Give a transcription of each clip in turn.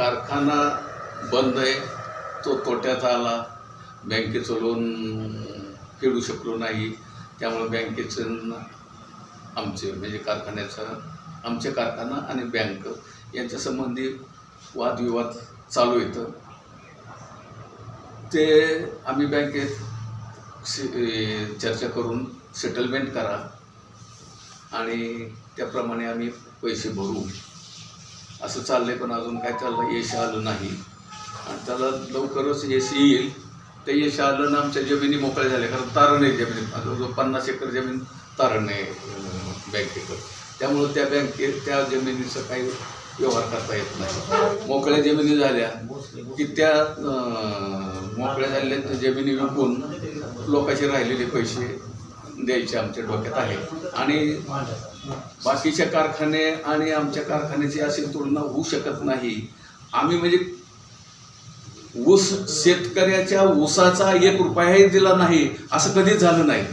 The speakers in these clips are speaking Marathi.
कारखाना बंद आहे तो तोट्यात आला. बँकेचं लोन फेडू शकलो नाही. त्यामुळे बँकेचं आमचे म्हणजे कारखान्याचं आमचे कारखाना आणि बँक यांच्या संबंधी वादविवाद चालू येतं ते आम्ही बँकेत से- चर्चा करून सेटलमेंट करा आणि त्याप्रमाणे आम्ही पैसे भरू. असं चाललंय पण अजून काय त्याला यश आलं नाही. आणि त्याला लवकरच यश येईल. ते यश आलं ना आमच्या जमिनी मोकळ्या झाल्या कारण तारण आहे जमिनी. जवळजवळ पन्नास एकर जमीन तारण आहे बँकेकडं त्यामुळं त्या बँके त्या जमिनीचं काही व्यवहार करता येत नाही. मोकळ्या जमिनी झाल्या. की त्या मोकळ्या झालेल्या जमिनी विकून लोकांचे राहिलेले पैसे द्यायचे आमच्या डोक्यात आहे. आणि बाकीच्या कारखाने आणि आमच्या कारखान्याची अशी तुलना होऊ शकत नाही. आम्ही म्हणजे ऊस शेतकऱ्याच्या ऊसाचा एक रुपयाही दिला नाही असं कधीच झालं नाही.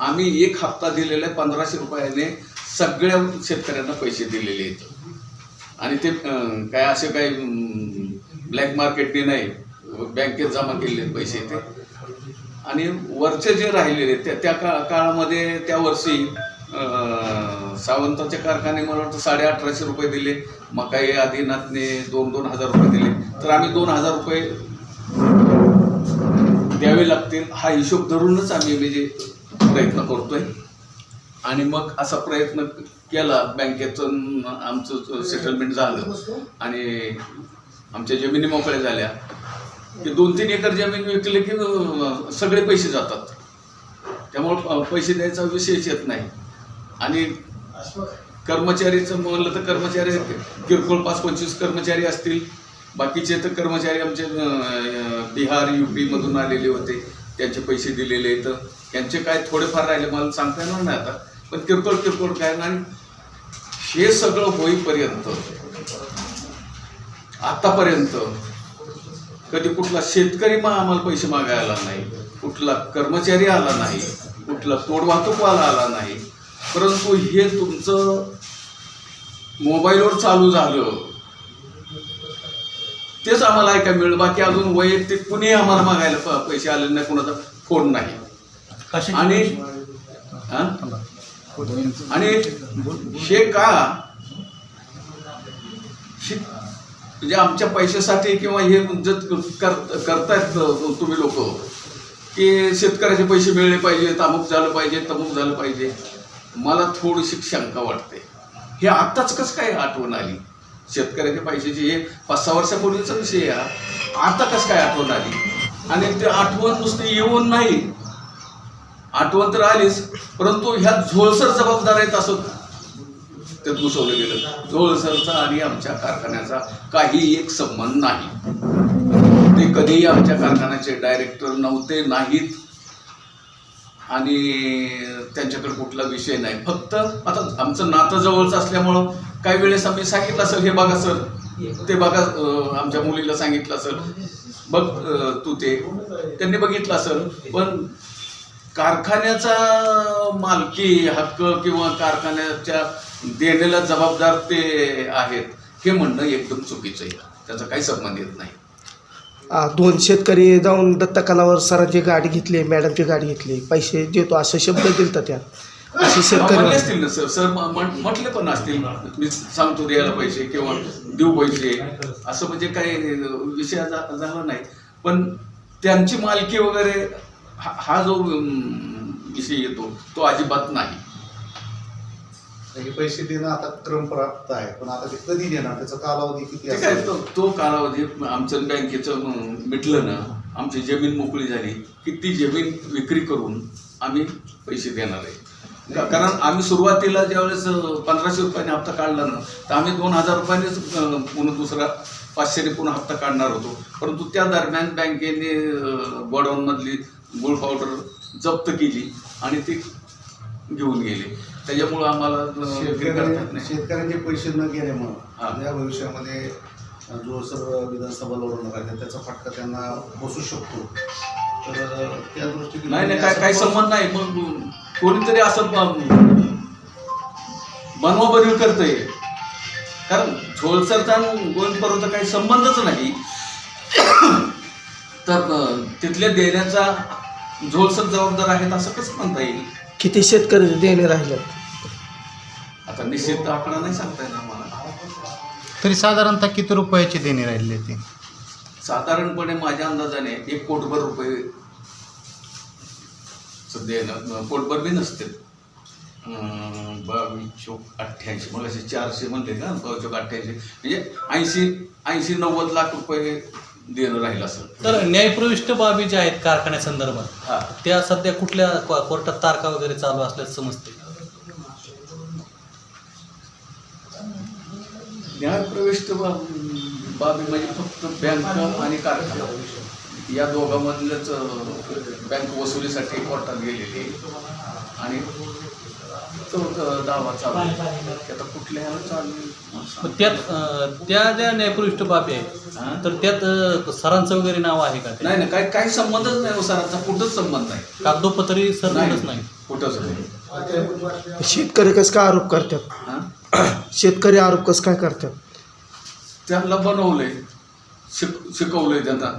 आम्ही एक हप्ता दिलेला आहे पंधराशे रुपयाने सगळ्या शेतकऱ्यांना पैसे दिलेले आहेत. आणि ते काय असे काही ब्लॅक मार्केटने नाही. बँकेत जमा केलेले आहेत पैसे ते. आणि वरचे जे राहिलेले त्या त्या का काळामध्ये त्या वर्षी सावंताच्या सावंताचे कारखाने मला वाटतं साडे अठराशे रुपये दिले मकाई आदिनाथने दोन दोन हजार रुपये दिले. तर आम्ही दोन हजार रुपये द्यावे लागतील हा हिशोब धरूनच आम्ही म्हणजे प्रयत्न करतोय. आणि मग असा प्रयत्न केला बँकेतून आमचं सेटलमेंट झालं. आणि आमच्या जमिनी मोकळ्या झाल्या. की दोन तीन एकर जमीन विकले की सगळे पैसे जातात. त्यामुळं पैसे द्यायचा विषयच येत नाही. आणि कर्मचारीचं म्हणलं तर कर्मचारी किरकोळ पाच पंचवीस कर्मचारी असतील. बाकीचे तर कर्मचारी आमचे बिहार यू पीमधून आलेले होते. त्यांचे पैसे दिलेले तर त्यांचे काय थोडेफार राहिले मला सांगता येणार नाही आता. पण किरकोळ किरकोळ काय नाही. हे सगळं होईपर्यंत आतापर्यंत कधी कुठला शेतकरी मग आम्हाला पैसे मागायला नाही कुठला कर्मचारी आला नाही कुठला तोड वाहतूकवाला आला नाही. परंतु हे तुमचं मोबाईलवर चालू झालं. तेच आम्हाला ऐकायला मिळलं. बाकी अजून वैयक्तिक कुणी आम्हाला मागायला पैसे आले नाही कुणाचा फोन नाही. आणि हा? आणि हे का? म्हणजे आमच्या पैशासाठी किंवा हे जे कर करतायत तुम्ही लोक की शेतकऱ्याचे पैसे मिळले पाहिजे अमुक झालं पाहिजे तमुक झालं पाहिजे. मला थोडीशी शंका वाटते. हे आत्ताच कसं काय आठवण आली? शेतकऱ्याच्या पैशाची हे पाच सहा वर्षापूर्वीचा विषय हा. आता कसं काय आठवण आली? आणि ते आठवण नुसती येऊन नाही. आठवण तर आलीच परंतु ह्या झोळसर जबाबदार आहेत असं त्यात घुसवलं गेलं. झोळसरचा आणि आमच्या कारखान्याचा काही एक संबंध नाही. ते कधीही आमच्या कारखान्याचे डायरेक्टर नव्हते नाहीत. आणि त्यांच्याकडे कुठला विषय नाही. फक्त आता आमचं नातं जवळचं असल्यामुळं काही वेळेस आम्ही सांगितलं असेल हे बघा सर. ते बघा आमच्या मुलीला सांगितलं असेल. बघ तू ते. त्यांनी बघितलं असेल. पण कारखान्याचा मालकी हक्क किंवा कारखान्याच्या देण्याला जबाबदार ते आहेत. हे म्हणणं एकदम चुकीचं आहे. त्याचा काही संबंध येत नाही. आ, दोन शेतकरी जाऊन दत्तकालावर सरांची गाडी घेतली मॅडमची गाडी घेतली पैसे देतो असं शब्द दिलता त्या. असे म्हणले शेतकरी असतील ना सर? सर म- म्हण- म्हटले पण असतील मी सांगतो द्यायला पैसे किंवा देऊ पैसे. असं म्हणजे काही विषय झा- झाला नाही. पण त्यांची मालकी वगैरे हा हा जो विषय येतो तो अजिबात नाही. हे पैसे देणं आता क्रमप्राप्त आहे पण आता ते कधी देणार? त्याचा कालावधी किती ते काय असेल तो तो कालावधी आमचं बँकेचं अं, मिटलं ना आमची जमीन मोकळी झाली की ती जमीन विक्री करून आम्ही पैसे देणार आहे. का- कारण आम्ही सुरुवातीला ज्यावेळेस अं, पंधराशे रुपयाने हप्ता काढला ना तर आम्ही दोन हजार रुपयानेच अं, पुन्हा दुसरा पाचशेने पुन्हा हप्ता काढणार होतो. परंतु त्या दरम्यान बँकेने अं, गोडाऊनमधली गुळ पावडर जप्त केली आणि ती घेऊन गेले. त्याच्यामुळं आम्हाला येत शेतकऱ्यांचे पैसे न. गेल्यामुळं या भविष्यामध्ये जो सर विधानसभा लढवणार आहे त्याचा फटका त्यांना बसू शकतो. तर त्या दृष्टीने नाही नाही काय काही संबंध नाही मग कोणीतरी असं ब- बनवा बनवी करतंय. कारण झोळसरचा गोविंद काही संबंधच नाही. तर तिथल्या देण्याचा झोळसर जबाबदार आहेत असं कसं म्हणता येईल? किती शेतकरी देणे राहिले आता निश्चित आकडा नाही सांगता येणार मला. तरी साधारणतः किती रुपयाची देणी राहिली ते? साधारणपणे माझ्या अंदाजाने एक कोटभर रुपये सध्या ना कोटभर बी नसते अं, बावीस चौक अठ्ठ्याऐंशी मग असे चारशे म्हणले का बावीस चौक अठ्ठ्याऐंशी. म्हणजे ऐंशी ऐंशी नव्वद लाख रुपये देणं राहील असं. तर न्यायप्रविष्ट बाबी ज्या आहेत कारखान्यासंदर्भात हा. त्या सध्या कुठल्या को- कोर्टात तारखा वगैरे चालू असल्याचं समजते न्यायप्रविष्ट बा- बाबी म्हणजे फक्त बँक आणि कारखाना. या दोघांमधलंच बँक वसुलीसाठी कोर्टात गेलेली. आणि तो दावा चालू आहे. आता कुठल्या ह्याला चालू त्यात त्या ज्या न्यायप्रविष्ट बाबी आहेत? तर त्यात सरांचं वगैरे नाव आहे का? नाही नाही काही काही संबंधच नाही हो सरांचा. कुठंच संबंध नाही. कागदोपत्री सर नाही कुठंच नाही. शेतकरी कसं काय आरोप करतात? हा? शेतकरी आरोप कसं काय करतात? त्यांना बनवलंय शिक शिकवलंय त्यांना.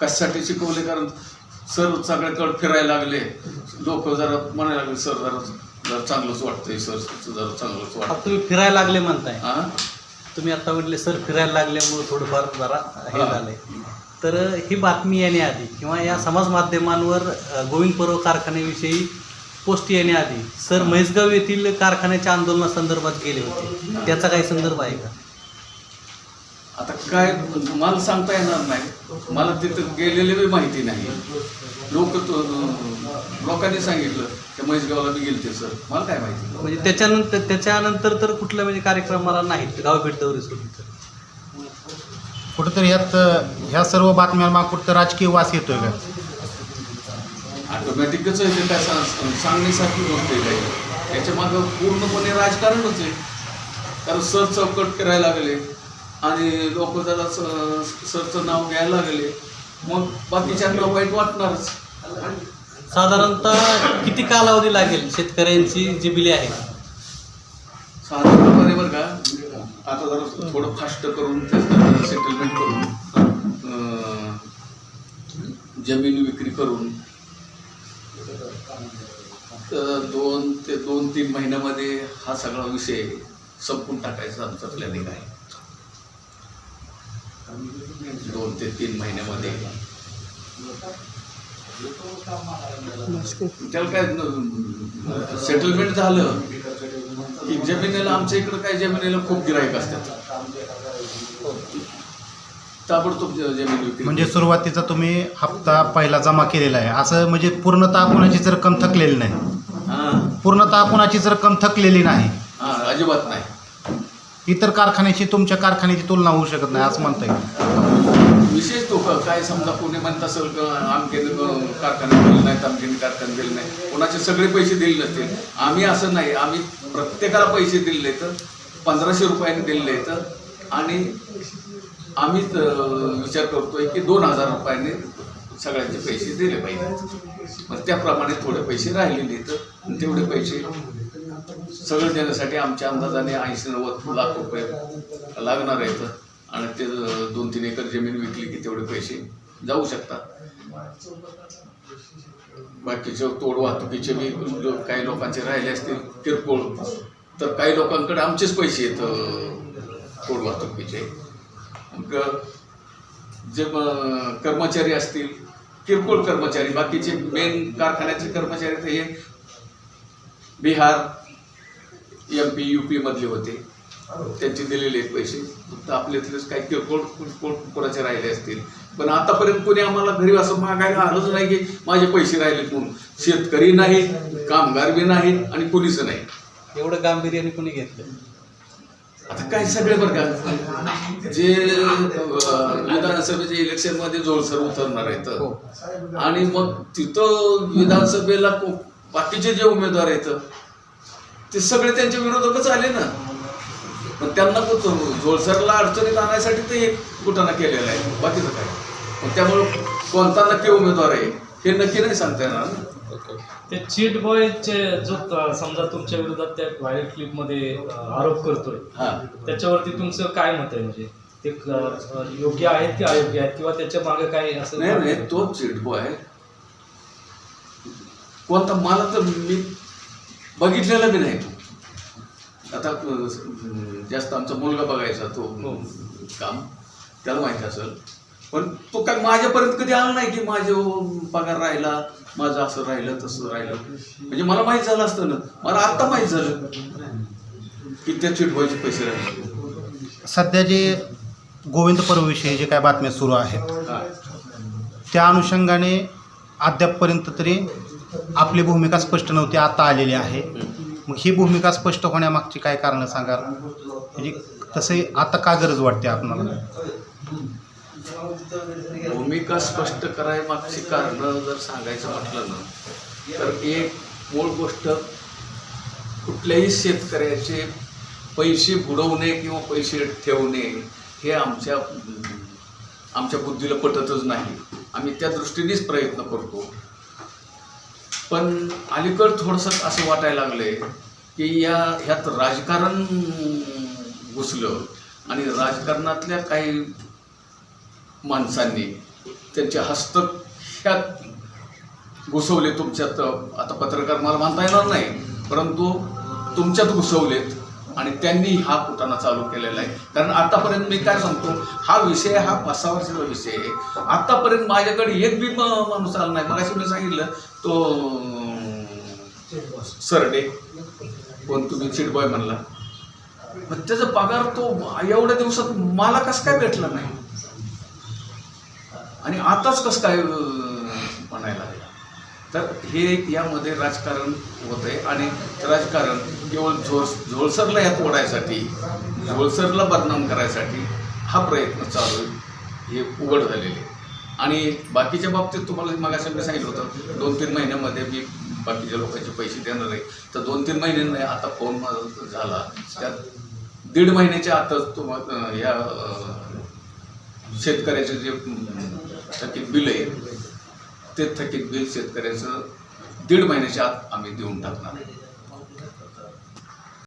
कशासाठी शिकवले? कारण सर सगळ्याकडे फिरायला लागले. लोक जरा म्हणायला लागले सर जरा जरा चांगलंच वाटतंय सर जरा चांगलंच आता वाटतं तुम्ही फिरायला लागले म्हणताय. हा? तुम्ही आता म्हटले सर फिरायला लागल्यामुळे थोडंफार जरा हे हा. झालंय. तर ही बातमी येण्याआधी किंवा या समाज माध्यमांवर अ, गोविंद पर्व कारखान्याविषयी पोस्ट येण्याआधी सर म्हैसगाव येथील कारखान्याच्या आंदोलनासंदर्भात गेले होते. त्याचा काही संदर्भ आहे का? आता काय मला सांगता येणार नाही. मला तिथं गेलेले बी माहिती नाही. लोक तो लोकांनी सांगितलं त्या म्हैसगावला बी गेलते सर. मला काय माहिती? म्हणजे त्याच्यानंतर त्याच्यानंतर तर कुठल्या म्हणजे कार्यक्रमाला नाहीत गावभेट दौरे तर. कुठंतरी यात ह्या सर्व बातम्यांमाग कुठं राजकीय वास येतोय का? ऑटोमॅटिकच आहे ते काय सांग- सांगण्यासारखी गोष्ट आहे काही. याच्या मागं पूर्णपणे राजकारणच आहे. कारण सर चौकट करायला लागले. आणि लोक जरा सरचं नाव घ्यायला लागले. मग बाकीच्यांना वाईट वाटणारच. साधारणतः किती कालावधी लागेल शेतकऱ्यांची जी बिले आहेत? साधारणपणे बरं का आता जरा थोडं फास्ट करून सेटलमेंट करून जमीन विक्री करून तर दोन ते दोन तीन महिन्यामध्ये हा सगळा विषय संपून टाकायचा आमचा प्लॅनिंग आहे. दोन ते तीन महिन्यामध्ये. त्याला काय सेटलमेंट झालं की जमिनीला आमच्या इकडं काय जमिनीला खूप गिराईक असतात. ताबडतोब ज- जमीन विक्री म्हणजे सुरुवातीचा तुम्ही हप्ता पहिला जमा केलेला आहे. असं म्हणजे पूर्णतः कुणाचीच रक्कम थकलेली नाही. हां. पूर्णतः कुणाचीच रक्कम थकलेली नाही. हां अजिबात नाही. इतर कारखान्याची तुमच्या कारखान्याची तुलना होऊ शकत नाही असं म्हणता येईल. विशेष तो क- काय समजा कोणी म्हणत असेल का आमकेने कारखान्यात दिले नाहीत आमकेने कारखाने दिले नाही कोणाचे सगळे पैसे दिले नसतील. आम्ही असं नाही आम्ही प्रत्येकाला पैसे दिले तर पंधराशे रुपयाने दिले तर आणि आम्ही विचार करतोय की दोन हजार रुपयाने सगळ्यांचे पैसे दिले पाहिजे मग त्याप्रमाणे थोडे पैसे राहिलेले तर तेवढे पैसे सगळं देण्यासाठी आमच्या अंदाजाने ऐंशी नव्वद लाख रुपये लागणार आहेत. आणि ते दोन तीन एकर जमीन विकली की तेवढे पैसे जाऊ शकतात. बाकीचे तोड वाहतुकीचे बी काही लोकांचे राहिले असतील किरकोळ. तर काही लोकांकडे आमचेच पैसे आहेत तोड वाहतुकीचे. मग जे कर्मचारी असतील किरकोळ कर्मचारी बाकीचे मेन कारखान्याचे कर्मचारी ते हे Bihar M P U P मधले होते. त्यांचे दिलेले आहेत पैसे. फक्त आपल्यातलेच काही किरकोळ किरकोळ कोणाचे राहिले असतील. पण आतापर्यंत कोणी आम्हाला घरी असं मागायला आलंच नाही की माझे पैसे राहिलेत म्हणून शेतकरी नाही कामगार बी नाहीत आणि पोलीस नाही. एवढं गांभीर्याने कोणी घेतलं? आता काय सगळे बरं का? जे अं, विधानसभेच्या इलेक्शनमध्ये जोरसर उतरणार आहेत. आणि मग तिथं विधानसभेला बाकीचे जे उमेदवार आहेत ते सगळे त्यांच्या विरोधकच आले ना. पण त्यांना जोरसरला अडचणीत आणण्यासाठी ते एक कुठाना केलेलं आहे. बाकीचं काय? मग त्यामुळं कोणता नक्की उमेदवार आहे हे नक्की नाही सांगता येणार ना. ते चीट बॉयचे जो समजा तुमच्या विरोधात त्या व्हायरल क्लिपमध्ये अ, आरोप करतोय हा. त्याच्यावरती तुमचं काय मत आहे? म्हणजे ते योग्य आहेत की अयोग्य आहेत? किंवा त्याच्यामागे काय असं नाही नाही तो चिडबो आहे. कोणता मला तर मी बघितलेला बी नाही तो. आता जास्त आमचा मुलगा बघायचा तो हो. काम त्याला माहिती असेल. पण तो काय माझ्यापर्यंत कधी आला नाही की माझे पगार राहिला माझं असं राहिलं तसं राहिलं. म्हणजे मला माहीत झालं असतं ना. मला आत्ता माहीत झालं की त्या चिटबॉयचे पैसे राहिले. सध्या जे गोविंद पर्वविषयी जे काय बातम्या सुरू आहेत हा. त्या अनुषंगाने अद्यापपर्यंत तरी आपली भूमिका स्पष्ट नव्हती आता आलेली आहे. मग ही भूमिका स्पष्ट होण्यामागची काय कारणं सांगाल? म्हणजे तसे आता का गरज वाटते आपणाला? भूमिका स्पष्ट कराय मागची कारणं जर सांगायचं म्हटलं ना तर एक मूळ गोष्ट कुठल्याही शेतकऱ्याचे पैसे बुडवणे किंवा पैसे ठेवणे हे आमच्या आमच्या बुद्धीला पटतच नाही. आम्ही त्या दृष्टीनेच प्रयत्न करतो. पण अलीकड थोडंसं असं वाटायला लागले की या ह्यात राजकारण घुसलं आणि राजकारणातल्या काही माणसांनी त्यांचे हस्तक ह्यात घुसवले तुमच्यात. आता पत्रकार मला म्हणता येणार नाही परंतु तुमच्यात घुसवलेत. आणि त्यांनी हा कुटाणा चालू केलेला आहे. कारण आतापर्यंत मी काय सांगतो हा विषय हा पाच सहा वर्षाचा विषय आहे आतापर्यंत माझ्याकडे एक बी माणूस आला नाही. मग मी सांगितलं तो सरडे कोण तुम्ही चिटबॉय म्हणला. मग त्याचा पगार तो एवढ्या दिवसात मला कसं काय भेटला नाही? आणि आताच कसं काय म्हणायला तर हे एक यामध्ये राजकारण होत आहे आणि राजकारण केवळ झोळ झोळसरला यात ओढायसाठी झोळसरला बदनाम करायसाठी हा प्रयत्न चालू आहे. हे उघड झालेले आहे. आणि बाकीच्या बाबतीत तुम्हाला मागाशी मी सांगितलं होतं दोन तीन महिन्यामध्ये मी बाकीच्या लोकांचे पैसे देणार आहे. तर दोन तीन महिन्यांनी आता फोन माझा झाला. त्यात दीड महिन्याच्या आतच तुम्हाला या शेतकऱ्याचे जे थकीत बिल आहे ते थकीत बिल शेतकऱ्याचं दीड महिन्याच्या आत आम्ही देऊन टाकणार. आहे